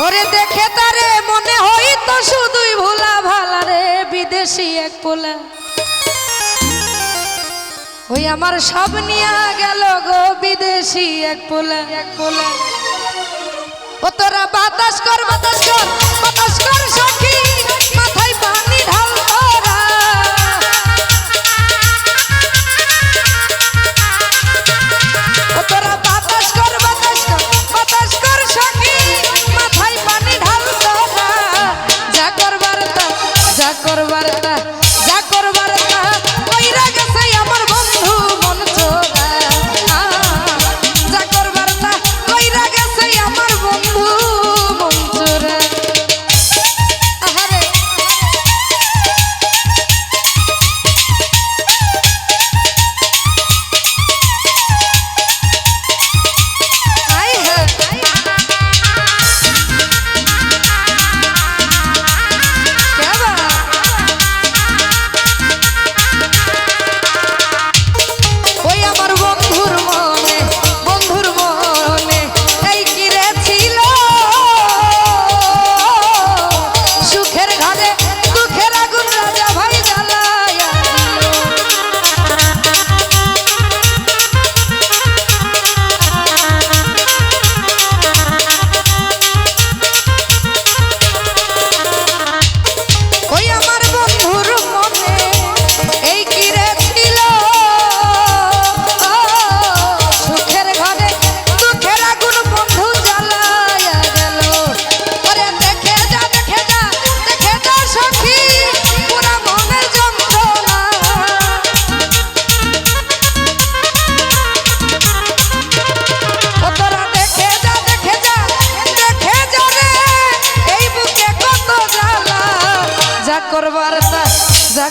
ওরে দেখে তারে মনে হইতো শুধুই ভোলা ভালা রে, বিদেশি এক পোলা। ওই আমার সব নিয়া গেল গো, বিদেশি এক পোলা। এক পোলা ও তোরা বাতাস কর বাতাস কর বাতাস কর যা করবার তা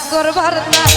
করবার না।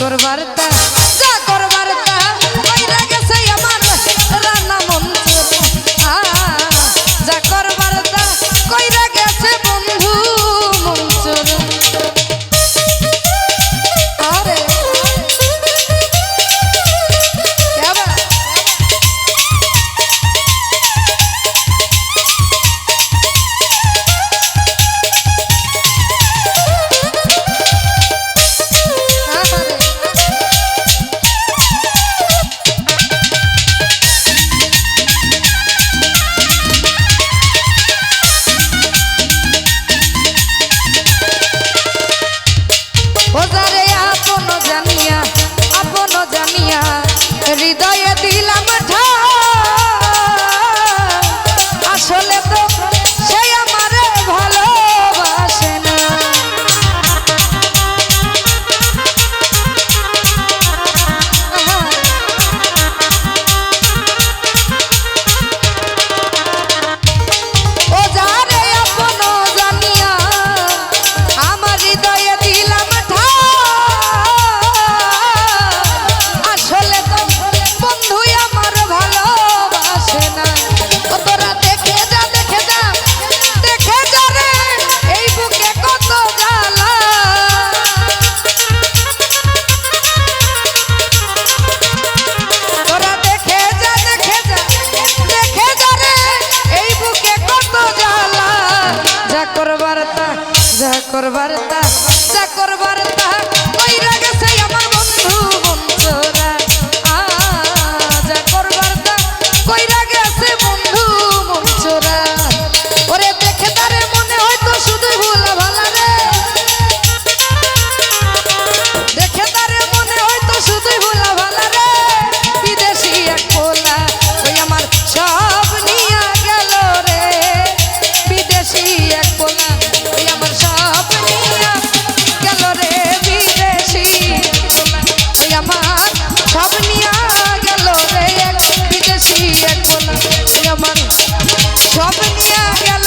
তোর বার্তা। আমার। সব নিয়ে গেল